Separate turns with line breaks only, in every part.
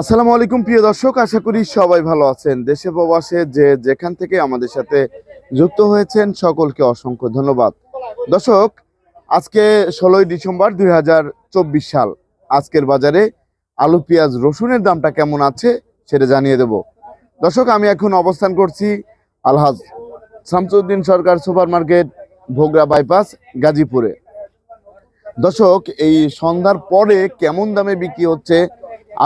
আসসালামু আলাইকুম, প্রিয় দর্শক। আশা করি সবাই ভালো আছেন। দেশে প্রবাসে যে যেখান থেকে আমাদের সাথে যুক্ত হয়েছেন, সকলকে অসংখ্য ধন্যবাদ। দর্শক, আজকে ষোলোই ডিসেম্বর দুই হাজার চব্বিশ সাল। আজকের বাজারে আলু, পেঁয়াজ, রসুনের দামটা কেমন আছে সেটা জানিয়ে দেব। দর্শক, আমি এখন অবস্থান করছি Alhaj Shamsuddin Sarkar super market Bhogra bypass, গাজীপুরে। দর্শক, এই সন্ধ্যার পরে কেমন দামে বিক্রি হচ্ছে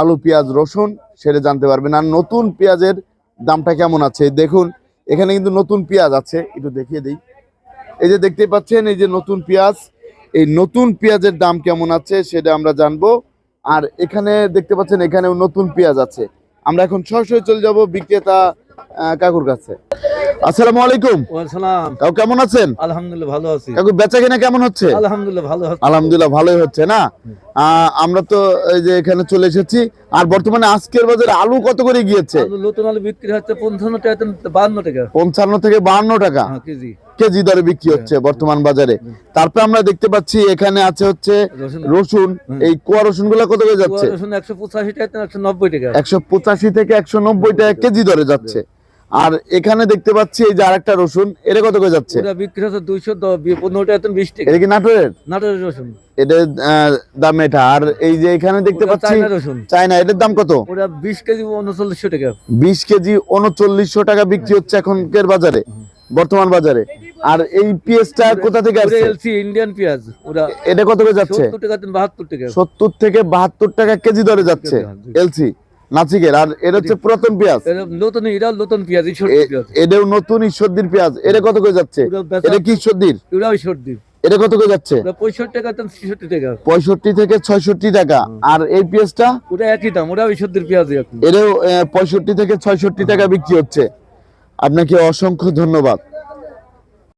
আলু, পেঁয়াজ, রসুন, সেটা জানতে পারবেন। আর নতুন পেঁয়াজের দামটা কেমন আছে? দেখুন, এখানে কিন্তু নতুন পেঁয়াজ আছে। একটু দেখিয়ে দিই। এই যে দেখতে পাচ্ছেন, এই যে নতুন পেঁয়াজ, এই নতুন পেঁয়াজের দাম কেমন আছে সেটা আমরা জানব। আর এখানে দেখতে পাচ্ছেন, এখানেও নতুন পেঁয়াজ আছে। আমরা এখন সরাসরি চলে যাব বিক্রেতা কাকুর কাছে। আসসালামু আলাইকুম।
ওয়ালাইকুম
কাকু কেমন আছেন?
আলহামদুলিল্লাহ ভালো আছি।
কাকু বেচা কিনা কেমন হচ্ছে?
আলহামদুলিল্লাহ ভালো আছি
আলহামদুলিল্লাহ ভালোই হচ্ছে না? আমরা তো এই যে এখানে চলে এসেছি আর বর্তমানে আজকের বাজারে আলু কত করে গিয়েছে?
নতুন আলু বিক্রি হচ্ছে টাকা থেকে বান্ন টাকা।
থেকে
হ্যাঁ কেজি।
কেজি দরে বিক্রি হচ্ছে বর্তমান বাজারে। তারপরে আমরা দেখতে পাচ্ছি এখানে আছে হচ্ছে
রসুন।
এই কুয়া রসুনগুলা কত করে যাচ্ছে?
রসুন একশো পঁচাশি টাকা থেকে একশো নব্বই টাকা।
একশো পঁচাশি থেকে একশো নব্বই টাকা কেজি দরে যাচ্ছে। আর এখানে দেখতে পাচ্ছি এই যে আরেকটা রসুন এটা কত করে যাচ্ছে?
ওটা বিক্রি হচ্ছে দুইশো পনেরো টাকা থেকে বিশ টাকা।
এটা কি নাটোরের?
নাটোরের রসুন।
এটা দাম এটা। আর এই যে এখানে দেখতে পাচ্ছি
চায়না
এটার দাম কত?
ওটা বিশ কেজি উনচল্লিশশো টাকা।
বিশ কেজি উনচল্লিশশো টাকা বিক্রি হচ্ছে এখনকার বাজারে বর্তমান বাজারে। আর এই পেঁয়াজটা কোথা থেকে আসছে?
এলসি ইন্ডিয়ান পেঁয়াজ। ওটা
এটা কত করে যাচ্ছে?
সত্তর টাকা থেকে বাহাত্তর টাকা।
সত্তর থেকে বাহাত্তর টাকা কেজি দরে যাচ্ছে এলসি। নাচিকের আর এটা হচ্ছে পুরাতন পেঁয়াজ।
নতুন এটাও নতুন পেঁয়াজ
এটাও নতুন ঈশ্বরদীর পেঁয়াজ। এটা কত করে যাচ্ছে?
ওটা
এটা কি ঈশ্বরদীর?
ওটাও সর্দি
এটা কত করে যাচ্ছে?
ওটা পঁয়ষট্টি টাকা থেকে ছেষট্টি টাকা।
পঁয়ষট্টি থেকে ছয়ষট্টি টাকা। আর এই পেঁয়াজটা?
ওটা একই দাম ওটাও সর্দির পেঁয়াজ
এটাও পঁয়ষট্টি থেকে ছয়ষট্টি টাকা বিক্রি হচ্ছে। আপনাকে অসংখ্য ধন্যবাদ।